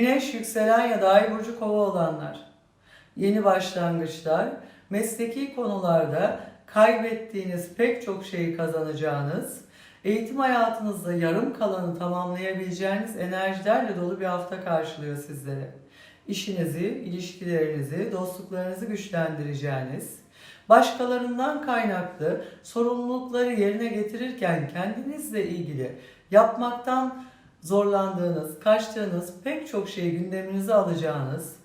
Güneş, yükselen ya da ay burcu kova olanlar. Yeni başlangıçlar, mesleki konularda kaybettiğiniz pek çok şeyi kazanacağınız, eğitim hayatınızda yarım kalanı tamamlayabileceğiniz enerjilerle dolu bir hafta karşılıyor sizleri. İşinizi, ilişkilerinizi, dostluklarınızı güçlendireceğiniz, başkalarından kaynaklı sorumlulukları yerine getirirken kendinizle ilgili yapmaktan zorlandığınız, kaçtığınız pek çok şeyi gündeminize alacağınız,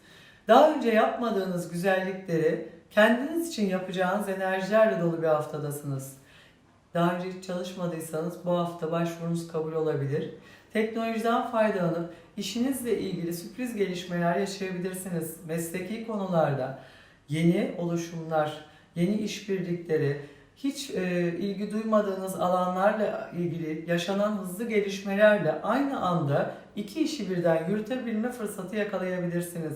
daha önce yapmadığınız güzellikleri kendiniz için yapacağınız enerjilerle dolu bir haftadasınız. Daha önce hiç çalışmadıysanız bu hafta başvurunuz kabul olabilir. Teknolojiden faydalanıp işinizle ilgili sürpriz gelişmeler yaşayabilirsiniz. Mesleki konularda yeni oluşumlar, yeni işbirlikleri, hiç e, ilgi duymadığınız alanlarla ilgili yaşanan hızlı gelişmelerle aynı anda iki işi birden yürütebilme fırsatı yakalayabilirsiniz.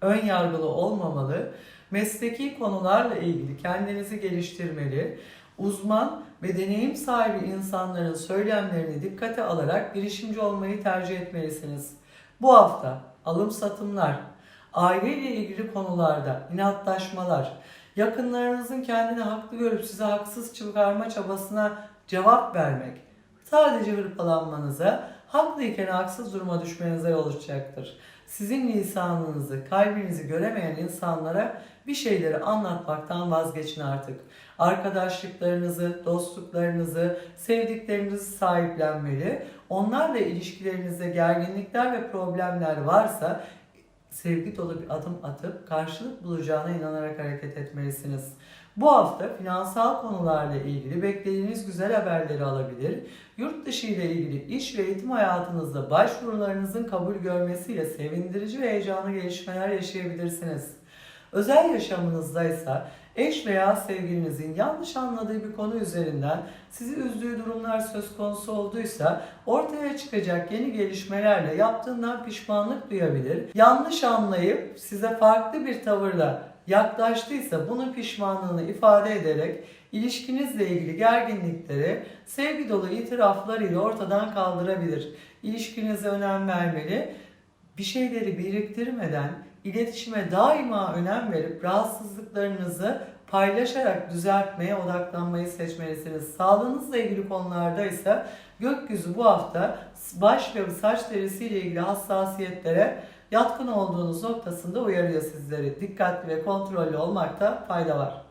Ön yargılı olmamalı, mesleki konularla ilgili kendinizi geliştirmeli, uzman ve deneyim sahibi insanların söylemlerini dikkate alarak girişimci olmayı tercih etmelisiniz. Bu hafta alım satımlar, aileyle ilgili konularda inatlaşmalar, yakınlarınızın kendini haklı görüp size haksız çıkarma çabasına cevap vermek, sadece hırpalanmanıza, haklıyken haksız duruma düşmenize yol açacaktır. Sizin lisanınızı, kalbinizi göremeyen insanlara bir şeyleri anlatmaktan vazgeçin artık. Arkadaşlıklarınızı, dostluklarınızı, sevdiklerinizi sahiplenmeli. Onlarla ilişkilerinizde gerginlikler ve problemler varsa sevgi dolu bir adım atıp karşılık bulacağına inanarak hareket etmelisiniz. Bu hafta finansal konularla ilgili beklediğiniz güzel haberleri alabilir. Yurt dışı ile ilgili iş ve eğitim hayatınızda başvurularınızın kabul görmesiyle sevindirici ve heyecanlı gelişmeler yaşayabilirsiniz. Özel yaşamınızda ise eş veya sevgilinizin yanlış anladığı bir konu üzerinden sizi üzdüğü durumlar söz konusu olduysa ortaya çıkacak yeni gelişmelerle yaptığından pişmanlık duyabilir. Yanlış anlayıp size farklı bir tavırla yaklaştıysa bunun pişmanlığını ifade ederek ilişkinizle ilgili gerginlikleri sevgi dolu itiraflar ile ortadan kaldırabilir. İlişkinize önem vermeli. Bir şeyleri biriktirmeden iletişime daima önem verip rahatsızlıklarınızı paylaşarak düzeltmeye odaklanmayı seçmelisiniz. Sağlığınızla ilgili konularda ise gökyüzü bu hafta baş ve saç derisiyle ilgili hassasiyetlere yatkın olduğunuz noktasında uyarıyor sizleri. Dikkatli ve kontrollü olmakta fayda var.